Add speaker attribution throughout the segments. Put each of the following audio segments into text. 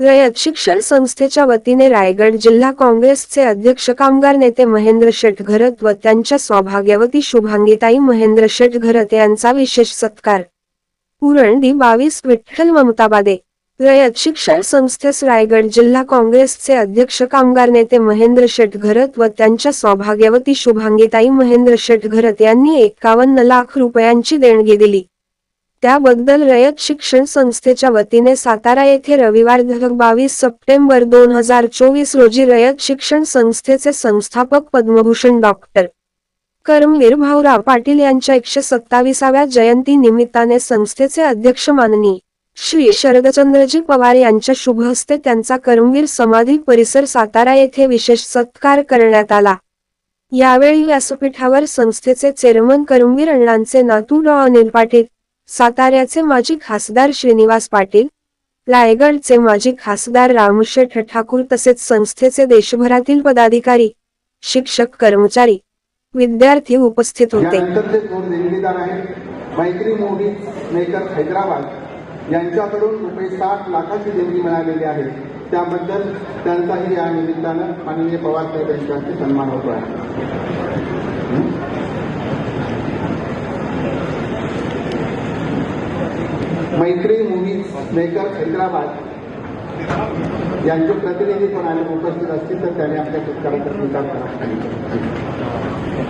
Speaker 1: रयत शिक्षण संस्थेच्या वतीने रायगड जिल्हा काँग्रेसचे अध्यक्ष कामगार नेते महेंद्र शेटघरत व त्यांच्या सौभाग्यवती शुभांगीताई महेंद्र शेटघरत यांचा विशेष सत्कार. पुरणदी बावीस विठ्ठल ममताबादे रयत शिक्षण संस्थेस रायगड जिल्हा काँग्रेसचे अध्यक्ष कामगार नेते महेंद्र शेटघरत व त्यांच्या सौभाग्यवती शुभांगीताई महेंद्र शेटघरत यांनी एकावन्न लाख रुपयांची देणगी दिली. त्याबद्दल रयत शिक्षण संस्थेच्या वतीने सातारा येथे रविवार बावीस सप्टेंबर दोन हजार चोवीस रोजी रयत शिक्षण संस्थेचे संस्थापक पद्मभूषण डॉक्टर कर्मवीर भाऊराव पाटील यांच्या एकशे सत्ताविसाव्या जयंती निमित्ताने संस्थेचे अध्यक्ष माननी श्री शरदचंद्रजी पवार यांच्या शुभ हस्ते त्यांचा कर्मवीर समाधी परिसर सातारा येथे विशेष सत्कार करण्यात आला. यावेळी व्यासपीठावर संस्थेचे चेअरमन करमवीर अण्णांचे नातू डॉ. अनिल पाटील साताऱ्याचे माजी खासदार श्रीनिवास पाटील रायगडचे माजी खासदार रामशेठ ठाकूर तसेच संस्थेचे देशभरातील पदाधिकारी शिक्षक कर्मचारी विद्यार्थी उपस्थित होते.
Speaker 2: मैत्री मोदी मेकर हैदराबाद यांच्याकडून रुपये साठ लाखाची देणगी मिळालेली आहे. त्याबद्दल त्यांचाही या निमित्तानं माननीय पवार साहेब यांच्या सन्मान होतो आहे मैत्री मूव्हीज मेकर हैदराबाद यांचे प्रतिनिधी पण आले उपस्थित असतील तर त्यांनी आपल्या शेतकऱ्यांचा स्वीकार करा.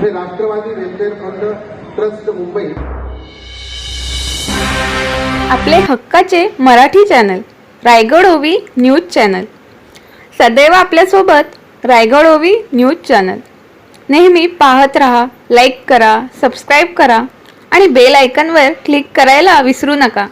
Speaker 2: हे Rashtrawadi welfare fund trust Mumbai.
Speaker 3: आपले हक्काचे मराठी चॅनल रायगड ओवी न्यूज चॅनल. सदैव आपल्यासोबत रायगड ओवी न्यूज चॅनल. नेहमी पाहत रहा लाईक करा सबस्क्राईब करा आणि बेल आयकनवर क्लिक करायला विसरू नका.